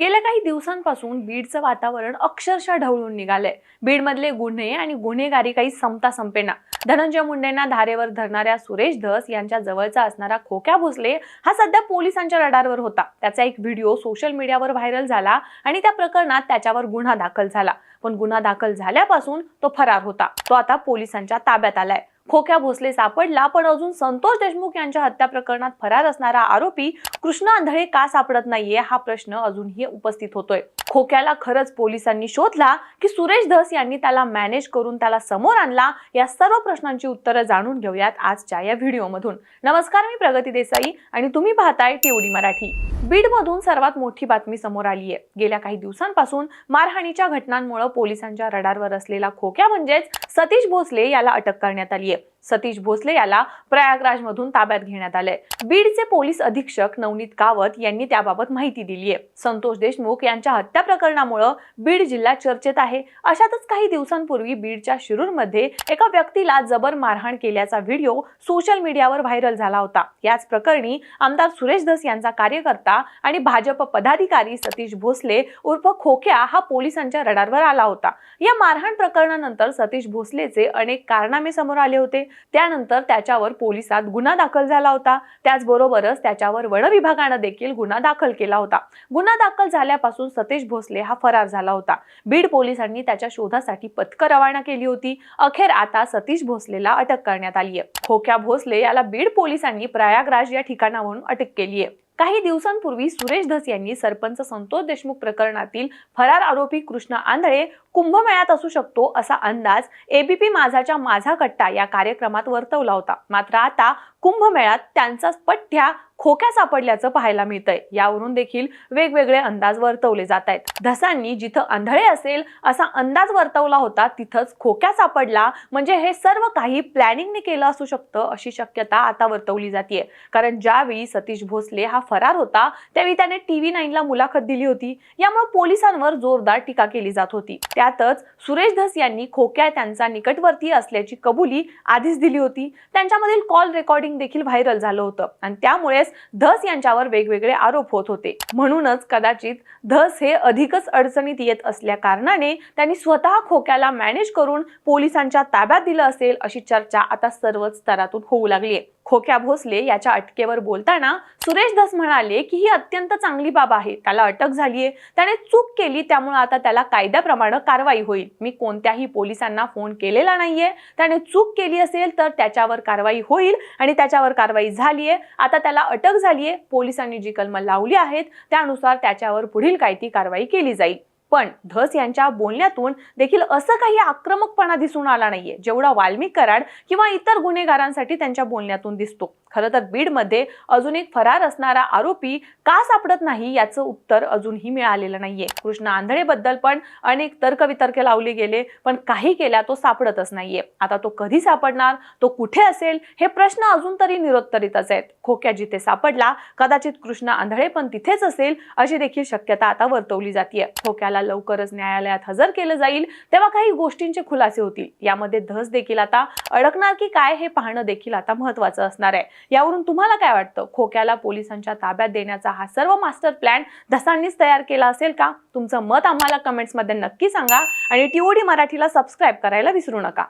गेल्या काही दिवसांपासून बीडचं वातावरण अक्षरशः ढवळून निघालंय. बीडमधले गुन्हे आणि गुन्हेगारी काही संपता संपेना. धनंजय मुंडेंना धारेवर धरणाऱ्या सुरेश धस यांच्या जवळचा असणारा खोक्या भोसले हा सध्या पोलिसांच्या रडारवर होता. त्याचा एक व्हिडिओ सोशल मीडियावर व्हायरल झाला आणि त्या प्रकरणात त्याच्यावर गुन्हा दाखल झाला. पण गुन्हा दाखल झाल्यापासून तो फरार होता. तो आता पोलिसांच्या ताब्यात आलाय. खोक्या भोसले सापडला पण अजून संतोष देशमुख यांच्या हत्या प्रकरणात फरार असणारा आरोपी कृष्णा आंधळे का सापडत नाहीये हा प्रश्न अजूनही उपस्थित होतोय. खोक्याला खरंच पोलिसांनी शोधला की सुरेश धस यांनी त्याला मॅनेज करून त्याला समोर आणला या सर्व प्रश्नांची उत्तरं जाणून घेऊयात आजच्या या व्हिडिओमधून. नमस्कार मी प्रगती देसाई आणि तुम्ही पाहताय टीओडी मराठी. बीडमधून सर्वात मोठी बातमी समोर आली आहे गेल्या काही दिवसांपासून मारहाणीच्या घटनांमुळे पोलिसांच्या रडारवर असलेला खोक्या म्हणजेच सतीश भोसले याला अटक करण्यात आली आहे. सतीश भोसले याला प्रयागराजमधून ताब्यात घेण्यात आलंय. बीडचे पोलीस अधीक्षक नवनीत कावत यांनी त्याबाबत माहिती दिली आहे संतोष देशमुख यांच्या हत्या प्रकरणामुळं बीड जिल्हा चर्चेत आहे. अशातच काही दिवसांपूर्वी बीडच्या शिरूरमध्ये एका व्यक्तीला जबर मारहाण केल्याचा व्हिडिओ सोशल मीडियावर व्हायरल झाला होता. याच प्रकरणी आमदार सुरेश धस यांचा कार्यकर्ता आणि भाजप पदाधिकारी सतीश भोसले उर्फ खोक्या हा पोलिसांच्या रडारवर आला होता. या मारहाण प्रकरणानंतर सतीश भोसलेचे अनेक कारनामे समोर आले होते. त्यानंतर त्याच्यावर पोलिसात गुन्हा दाखल झाला होता. त्याचबरोबरच त्याच्यावर वन विभागानं देखील गुन्हा दाखल केला होता. गुन्हा दाखल झाल्यापासून सतीश भोसले हा फरार झाला होता. बीड पोलिसांनी त्याच्या शोधासाठी पथकं रवाना केली होती. अखेर आता सतीश भोसलेला अटक करण्यात आली आहे खोक्या भोसले याला बीड पोलिसांनी प्रयागराज या ठिकाणावरून अटक केली आहे काही दिवसांपूर्वी सुरेश धस यांनी सरपंच संतोष देशमुख प्रकरणातील फरार आरोपी कृष्णा आंधळे कुंभमेळ्यात असू शकतो असा अंदाज एबीपी माझाच्या माझा कट्टा या कार्यक्रमात वर्तवला होता. मात्र आता कुंभमेळ्यात त्यांचा पठ्ठ्या खोक्या सापडल्याचं पाहायला मिळतंय. यावरून देखील वेगवेगळे अंदाज वर्तवले जात आहेत. धसांनी जिथं आंधळे असेल असा अंदाज वर्तवला होता तिथंच खोक्या सापडला. म्हणजे हे सर्व काही प्लॅनिंगने केलं असू शकतं अशी शक्यता आता वर्तवली जाते कारण ज्यावेळी सतीश भोसले हा फरार होता त्यावेळी त्याने टीव्ही नाईनला मुलाखत दिली होती. यामुळे पोलिसांवर जोरदार टीका केली जात होती. त्यातच सुरेश धस यांनी खोक्या त्यांचा निकटवर्तीय असल्याची कबुली आधीच दिली होती. त्यांच्यामधील कॉल रेकॉर्डिंग देखील व्हायरल झालं होतं. आणि त्यामुळेच धस यांच्यावर वेगवेगळे आरोप होत होते. म्हणूनच कदाचित धस हे अधिकच अडचणीत येत असल्या कारणाने त्यांनी स्वतः खोक्याला मॅनेज करून पोलिसांच्या ताब्यात दिलं असेल अशी चर्चा आता सर्वच स्तरातून होऊ लागली आहे. खोक्या भोसले याच्या अटकेवर बोलताना सुरेश धस म्हणाले की ही अत्यंत चांगली बाब आहे त्याला अटक झालीये. त्याने चूक केली त्यामुळे आता त्याला कायद्याप्रमाणे कारवाई होईल. मी कोणत्याही पोलिसांना फोन केलेला नाहीये. त्याने चूक केली असेल तर त्याच्यावर कारवाई होईल आणि त्याच्यावर कारवाई झालीये. आता त्याला अटक झालीये. पोलिसांनी जी कलमं लावली आहेत त्यानुसार त्याच्यावर पुढील काय ती कारवाई केली जाईल. पण धस यांच्या बोलण्यातून देखील असं काही आक्रमकपणा दिसून आला नाहीये जेवढा वाल्मिक कराड किंवा इतर गुन्हेगारांसाठी त्यांच्या बोलण्यातून दिसतो. खरं तर बीडमध्ये अजून एक फरार असणारा आरोपी का सापडत नाही याचं उत्तर अजूनही मिळालेलं नाहीये. कृष्ण आंधळेबद्दल पण अनेक तर्कवितर्क लावले गेले पण काही केल्या तो सापडतच नाहीये. आता तो कधी सापडणार तो कुठे असेल हे प्रश्न अजून तरी निरुत्तरितच आहेत. खोक्या जिथे सापडला कदाचित कृष्ण आंधळे पण तिथेच असेल अशी देखील शक्यता आता वर्तवली जाते खोक्याला लवकरच न्यायालयात हजर केलं जाईल तेव्हा काही गोष्टींचे खुलासे होतील. यामध्ये धस देखील आता अडकणार की काय हे पाहणं देखील आता महत्वाचं असणार आहे. यावरून तुम्हाला काय वाटतं? खोक्याला पोलिसांच्या ताब्यात देण्याचा हा सर्व मास्टर प्लॅन धसांनीच तयार केला असेल का? तुमचं मत आम्हाला कमेंट्समध्ये नक्की सांगा आणि टीओडी मराठीला सबस्क्राईब करायला विसरू नका.